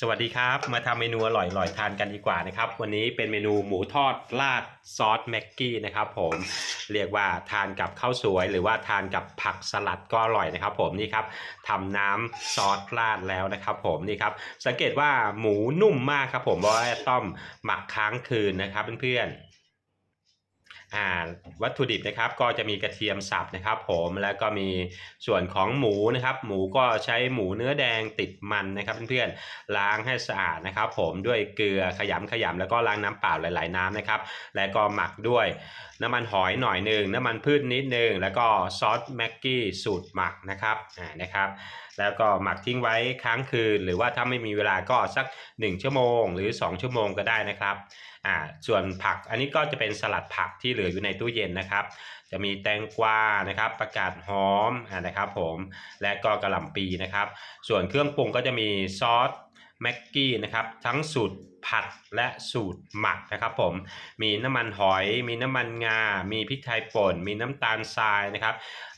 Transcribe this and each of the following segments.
สวัสดีครับ มาทำเมนูอร่อยๆทานกันดีกว่านะครับ วันนี้เป็นเมนูหมูทอดราดซอสแม็กกี้นะครับผมเรียกว่าทานกับข้าวสวย หรือว่าทานกับผักสลัดก็อร่อยนะครับ ผมนี่ครับทำน้ำซอสราดแล้วนะครับ ผมนี่ครับสังเกตว่าหมูนุ่มมากครับ ผมเพราะว่าต้อมหมักค้างคืนนะครับเพื่อนๆ อ่าวัตถุดิบนะครับก็จะมีกระเทียมสับนะครับ ผมแล้วก็มีส่วนของหมูนะครับ หมูก็ใช้หมูเนื้อแดงติดมันนะครับเพื่อนๆล้างให้สะอาดนะครับ ผมด้วยเกลือขยำขยำแล้วก็ล้างน้ำเปล่าหลาย ๆน้ำนะครับ แล้วก็หมักด้วย น้ำมันหอยหน่อยหนึ่งน้ำมันพืชนิดหนึ่งแล้วก็ซอสแม็กกี้สูตรหมักนะครับอ่านะครับแล้วก็หมักทิ้งไว้ค้างคืน หรือว่าถ้าไม่มีเวลาก็สัก 1 ชั่วโมง หรือ 2 ชั่วโมงก็ได้นะครับอ่าส่วนผักอันนี้ก็จะเป็นสลัดผักที่เหลืออยู่ในตู้เย็นนะครับ จะมีแตงกวานะครับประกาศหอมอ่านะครับผมและก็กระหล่ำปีนะครับ ส่วนเครื่องปรุงก็จะมีซอสแม็กกี้นะครับทั้งสูตร ผัดและสูตรหมักนะครับผมมีน้ำมันหอย มีน้ำมันงา มีพริกไทยป่น มีน้ำตาลทรายนะครับ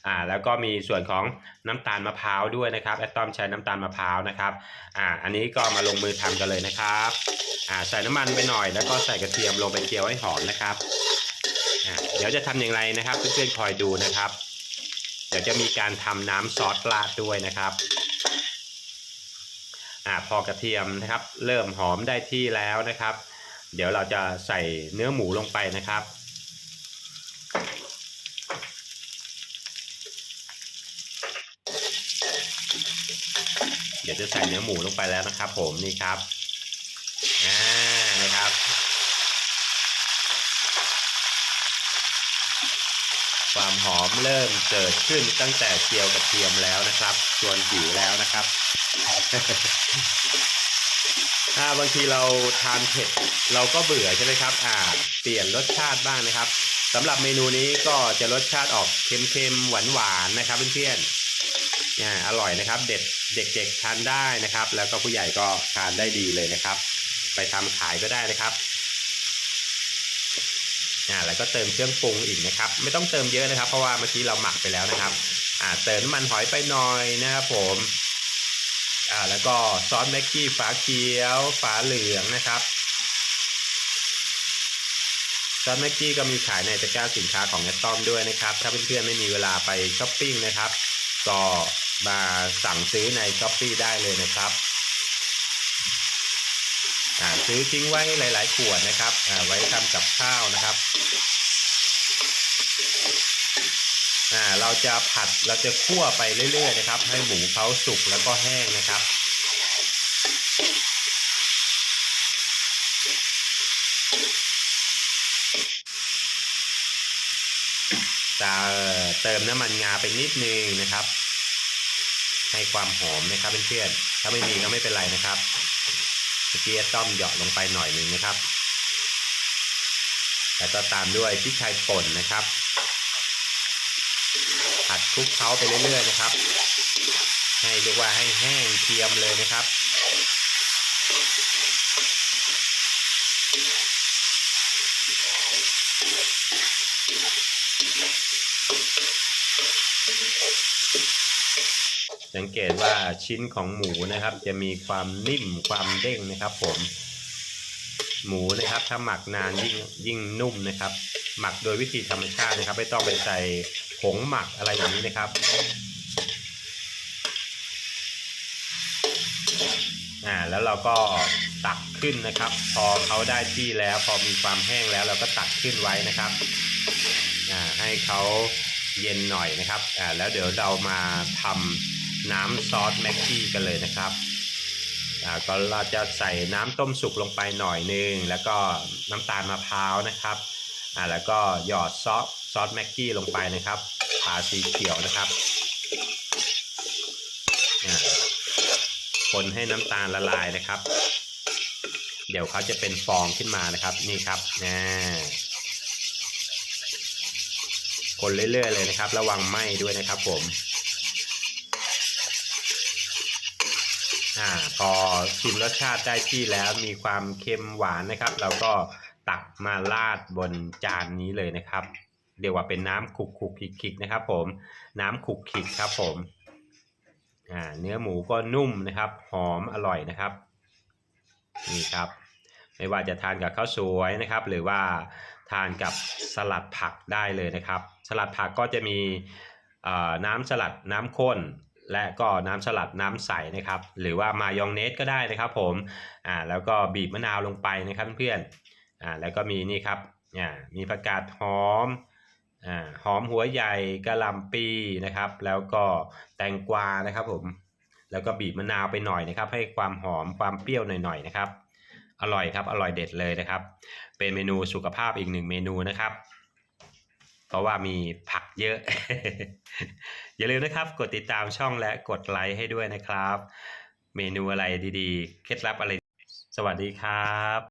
อ่าแล้วก็มีส่วนของน้ำตาลมะพร้าวด้วยนะครับแอตตอมใช้น้ำตาลมะพร้าวนะครับอ่าอันนี้ก็มาลงมือทำกันเลยนะครับอ่าใส่น้ำมันไปหน่อย แล้วก็ใส่กระเทียมลงไปเจียวให้หอมนะครับอะเดี๋ยวจะทำอย่างไรนะครับเพื่อนๆคอยดูนะครับ เดี๋ยวจะมีการทำน้ำซอสราด้วยนะครับ อ่าพอกระเทียมนะครับ เริ่มหอมได้ที่แล้วนะครับ เดี๋ยวเราจะใส่เนื้อหมูลงไปนะครับเดี๋ยวจะใส่เนื้อหมูลงไปแล้วนะครับ ผมนี่ครับอ่านะครับ ความ หอมเริ่มเกิดขึ้นตั้งแต่เจียวกระเทียมแล้วนะครับชวนหิวแล้วนะครับ ถ้าบางทีเราทานเผ็ดเราก็เบื่อใช่ไหมครับ อ่า เปลี่ยนรสชาติบ้างนะครับสำหรับเมนูนี้ก็จะรสชาติออกเค็มๆหวานๆนะครับเพื่อนๆเนี่ยอร่อยนะครับ เด็ดเด็กๆทานได้นะครับ แล้วก็ผู้ใหญ่ก็ทานได้ดีเลยนะครับ ไปทำขายก็ได้นะครับ อ่าแล้วก็เติมเครื่องปรุงอีกนะครับ ไม่ต้องเติมเยอะนะครับ เพราะว่าเมื่อกี้เราหมักไปแล้วนะครับอ่าเติมน้ำมันหอยไปหน่อยนะครับผมอ่าแล้วก็ซอสแม็กกี้ฝาเขียวฝาเหลืองนะครับซอสแม็กกี้ก็มีขายในตะกร้าสินค้าของแอตตอมด้วยนะครับ ถ้าเพื่อนๆไม่มีเวลาไปช้อปปิ้งนะครับ ก็มาสั่งซื้อในช้อปปีได้เลยนะครับ ซื้อทิ้งไว้หลาย ๆ ขวดนะครับไว้ทำกับข้าวนะครับเราจะผัดเราจะคั่วไปเรื่อย ๆ นะครับ ให้หมูเขาสุกแล้วก็แห้งนะครับจะเติมน้ำมันงาไปนิดนึงนะครับ ให้ความหอมนะครับเพื่อนๆถ้าไม่มีก็ไม่เป็นไรนะครับ มื่อกี้ต้อมเหยาะลงไปหน่อยหนึ่งนะครับ แล้วก็ตามด้วยพริกไทยป่นนะครับ ผัดคลุกเคล้าไปเรื่อยๆนะครับ ให้เรียกว่าให้แห้งเทียมเลยนะครับ เกตว่าชิ้นของหมูนะครับ จะมีความนิ่มความเด้งนะครับ ผม หมูนะครับ ถ้าหมักนานยิ่งยิ่งนุ่มนะครับ หมักโดยวิธีธรรมชาตินะครับ ไม่ต้องไปใส่ผงหมักอะไรอย่างนี้นะครับอ่าแล้วเราก็ตักขึ้นนะครับ พอเขาได้ที่แล้วพอมีความแห้งแล้วเราก็ตักขึ้นไว้นะครับอ่าให้เขาเย็นหน่อยนะครับอ่าแล้วเดี๋ยวเรามาทำ น้ำซอสแม็กกี้กันเลยนะครับอ่าก็เราจะใส่น้ำต้มสุกลงไปหน่อยนึง แล้วก็น้ำตาลมะพร้าวนะครับอ่าแล้วก็หยอดซอสซอสแม็กกี้ลงไปนะครับผาสีเขียวนะครับอ่คนให้น้ำตาลละลายนะครับ เดี๋ยวเขาจะเป็นฟองขึ้นมานะครับนี่ครับนะคนเรื่อยๆเลยนะครับ ระวังไหม้ด้วยนะครับผม อ่าพอชิมรสชาติได้ที่แล้วมีความเค็มหวานนะครับ เราก็ตักมาราดบนจานนี้เลยนะครับ เรียกว่าเป็นน้ำขุกขุกขิกขิกนะครับ ผมน้ำขุกขิกครับ ผมอ่าเนื้อหมูก็นุ่มนะครับ หอมอร่อยนะครับนี่ครับ ไม่ว่าจะทานกับข้าวสวยนะครับ หรือว่าทานกับสลัดผักได้เลยนะครับ สลัดผักก็จะมีน้ำสลัดน้ำข้น และก็น้ำสลัดน้ำใสนะครับ หรือว่ามายองเนสก็ได้นะครับผมอ่าแล้วก็บีบมะนาวลงไปนะครับเพื่อนอ่าแล้วก็มีนี่ครับอ่ามีผักกาดหอมอ่าหอมหัวใหญ่กะหล่ำปีนะครับ แล้วก็แตงกวานะครับผมแล้วก็บีบมะนาวไปหน่อยนะครับ ให้ความหอมความเปรี้ยวหน่อยๆนะครับ อร่อยครับอร่อยเด็ดเลยนะครับ เป็นเมนูสุขภาพอีกหนึ่งเมนูนะครับ เพราะว่ามีผักเยอะ อย่าลืมนะครับ กดติดตามช่องและกดไลค์ให้ด้วยนะครับ เมนูอะไรดีๆ เคล็ดลับอะไร สวัสดีครับ